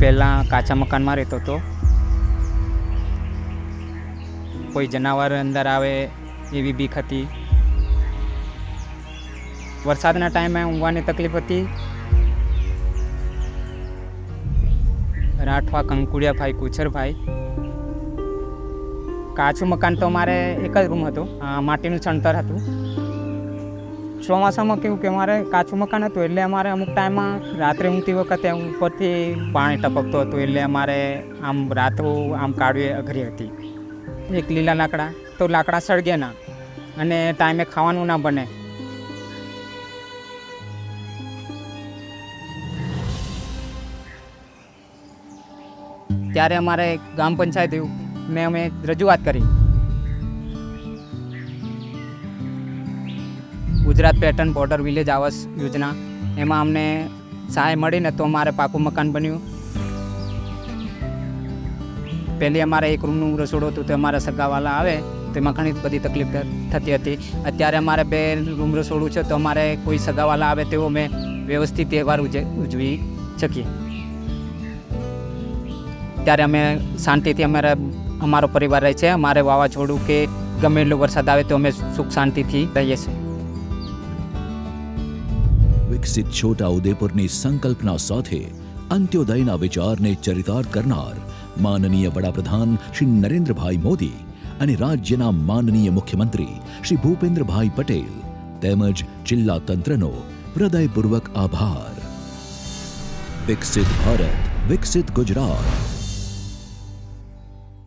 પહેલાં કાચા મકાનમાં રહેતો હતો. કોઈ જનાવર અંદર આવે એવી બીક હતી. વરસાદના ટાઈમે ઊંઘવાની તકલીફ હતી. રાઠવા કંકુડિયાભાઈ કુછરભાઈ કાચું મકાન તો મારે એક જ રૂમ હતું. માટીનું ચણતર હતું. ચોમાસામાં કેવું કે મારે કાચું મકાન હતું એટલે અમારે અમુક ટાઈમમાં રાત્રે ઊંઘતી વખતે ઉપરથી પાણી ટપકતું હતું એટલે અમારે આમ રાતો આમ કાઢવી અઘરી હતી. એક લીલા લાકડા, તો લાકડા સળગે ના અને ટાઈમે ખાવાનું ના બને. ત્યારે અમારે ગ્રામ પંચાયત ને અમે રજૂઆત કરી. Gujarat pattern border village Awas Yojana. એમાં અમને સહાય મળીને તો અમારે પાકું મકાન બન્યું. પહેલી અમારે એક રૂમનું રસોડું હતું, તો અમારા સગાવાલા આવે, તેમાં ઘણી બધી તકલીફ થતી હતી. અત્યારે અમારે બે રૂમ રસોડું છે, તો અમારે કોઈ સગાવાલા આવે તેવો અમે વ્યવસ્થિત તહેવાર ઉજ, ઉજવી શકીએ. ત્યારે અમે શાંતિથી અમારા, અમારો પરિવાર રહે છે. અમારે વાવાઝોડું કે ગમે એટલો વરસાદ આવે તો અમે સુખ શાંતિથી રહીએ છીએ. વિકસિત છોટા ઉદેપુરની સંકલ્પના સાથે અંત્યોદયના વિચારને ચરિતાર્થ કરનાર માનનીય વડાપ્રધાન શ્રી નરેન્દ્રભાઈ મોદી અને રાજ્યના માનનીય મુખ્યમંત્રી શ્રી ભૂપેન્દ્રભાઈ પટેલ તેમજ જિલ્લા તંત્રનો હૃદયપૂર્વક આભાર. વિકસિત ભારત, વિકસિત ગુજરાત.